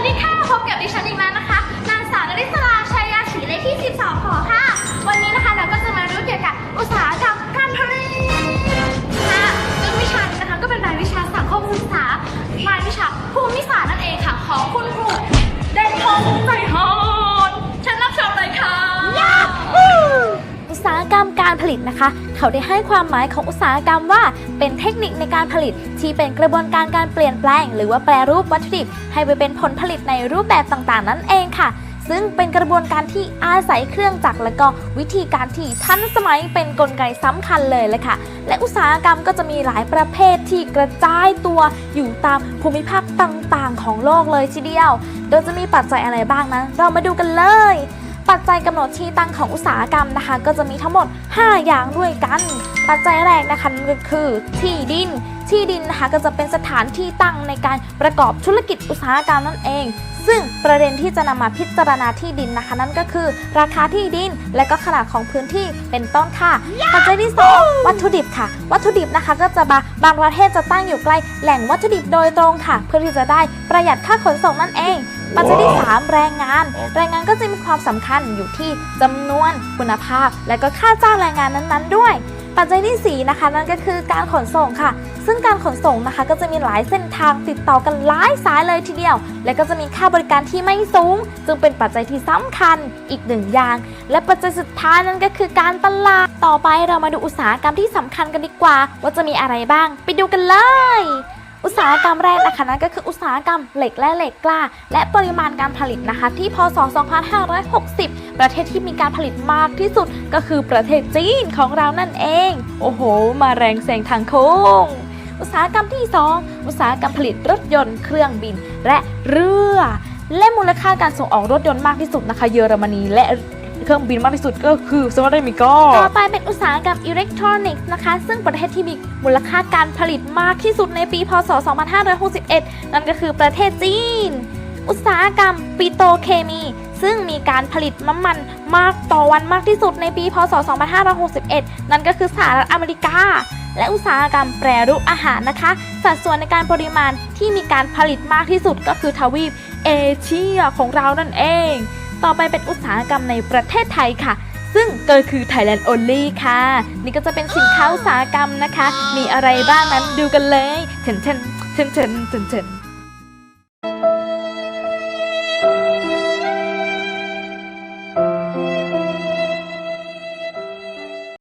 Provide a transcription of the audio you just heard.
วัสดีค่ะ พบกับดิฉันอีกแล้วนะคะ นางสาวนริศราชัยยาศรีเลขที่ 12ขอค่ะ วันนี้นะคะเราก็จะมารู้เกี่ยวกับอุตสาหกรรมการผลิตค่ะซึ่งวิชานี้นะคะก็เป็นรายวิชาสังคมศึกษารายวิชาภูมิศาสตร์นั่นเองค่ะ ของคุณครูเด่นพงษ์ใจฮอนเชิญรับชมเลยค่ะ อุตสาหกรรมการผลิตนะคะ เขาได้ให้ความหมายของอุตสาหกรรมว่า เป็นเทคนิคในการผลิต ที่เป็นกระบวนการการเปลี่ยนแปลง หรือว่าแปรรูปวัตถุดิบ ให้ไปเป็นผลผลิตในรูปแบบต่างๆ นั่นเองค่ะซึ่งเป็นกระบวนการที่อาศัยเครื่องจักรและก็วิธีการที่ทันสมัยเป็นกลไกสำคัญเลยเลยค่ะ และอุตสาหกรรมก็จะมีหลายประเภทที่กระจายตัวอยู่ตามภูมิภาคต่างๆ ของโลกเลยทีเดียว โดยจะมีปัจจัยอะไรบ้างนั้นเรามาดูกันเลย ปัจจัยกำหนดที่ตั้งของอุตสาหกรรมนะคะ ก็จะมีทั้งหมด 5 อย่างด้วยกัน ปัจจัยแรกนะคะนั่นก็คือที่ดิน ที่ดินนะคะก็จะเป็นสถานที่ตั้งในการประกอบธุรกิจอุตสาหกรรมนั่นเอง ซึ่งประเด็นที่จะนำมาพิจารณาที่ดินนะคะ นั่นก็คือ ราคาที่ดินและก็ขนาดของพื้นที่เป็นต้นค่ะ ปัจจัยที่ 2 วัตถุดิบค่ะ วัตถุดิบนะคะก็จะบาบางประเทศจะตั้งอยู่ใกล้แหล่งวัตถุดิบโดยตรงค่ะ เพื่อที่จะได้ประหยัดค่าขนส่งนั่นเอง ปัจจัยที่ 3 แรงงาน แรงงานก็จะมีความสำคัญอยู่ที่จำนวนคุณภาพ และก็ค่าจ้างแรงงานนั้นๆ ด้วย ปัจจัยที่4นะคะนั่นก็คือการขนส่งค่ะ ซึ่งการขนส่งนะคะก็จะมีหลายเส้นทางติดต่อกันหลายสายเลยทีเดียว และก็จะมีค่าบริการที่ไม่สูง จึงเป็นปัจจัยที่สำคัญอีกหนึ่งอย่าง และปัจจัยสุดท้ายนั่นก็คือการตลาด ต่อไปเรามาดูอุตสาหกรรมที่สำคัญกันดีกว่า ว่าจะมีอะไรบ้าง ไปดูกันเลยอุต สาหกรรมแรกนะคะนั่นก็คืออุตสาหกรรมเหล็กและเหล็กกล้า และปริมาณการผลิตนะคะ ที่พศ 2560 ประเทศที่มีการผลิตมากที่สุดก็คือประเทศจีนของเรานั่นเอง โอ้โห มาแรงแซงทางโค้งอุตสาหกรรมที่ 2 อุตสาหกรรมผลิตรถยนต์เครื่องบินและเรือ และมูลค่าการส่งออกรถยนต์มากที่สุดนะคะ เยอรมนีและ เครื่องบินมากที่สุดก็คือสหรัฐอเมริกาต่อไปเป็นอุตสาหกรรมอิเล็กทรอนิกส์นะคะ ซึ่งประเทศที่มีมูลค่าการผลิตมากที่สุดในปี พศ 2561 นั่นก็คือประเทศจีน อุตสาหกรรมปิโตเคมี ซึ่งมีการผลิตน้ำมันมากต่อวันมากที่สุดในปี พศ 2561 นั่นก็คือสหรัฐอเมริกา และอุตสาหกรรมแปรรูปอาหารนะคะ สัดส่วนในการปริมาณที่มีการผลิตมากที่สุดก็คือทวีปเอเชียของเรานั่นเอง ต่อไปเป็นอุตสาหกรรมในประเทศไทยค่ะ ซึ่งก็คือ Thailand Only ค่ะ นี่ก็จะเป็นสินค้าอุตสาหกรรมนะคะ มีอะไรบ้างนั้นดูกันเลยเช่นเช่นเช่นเช่นเช่นเช่น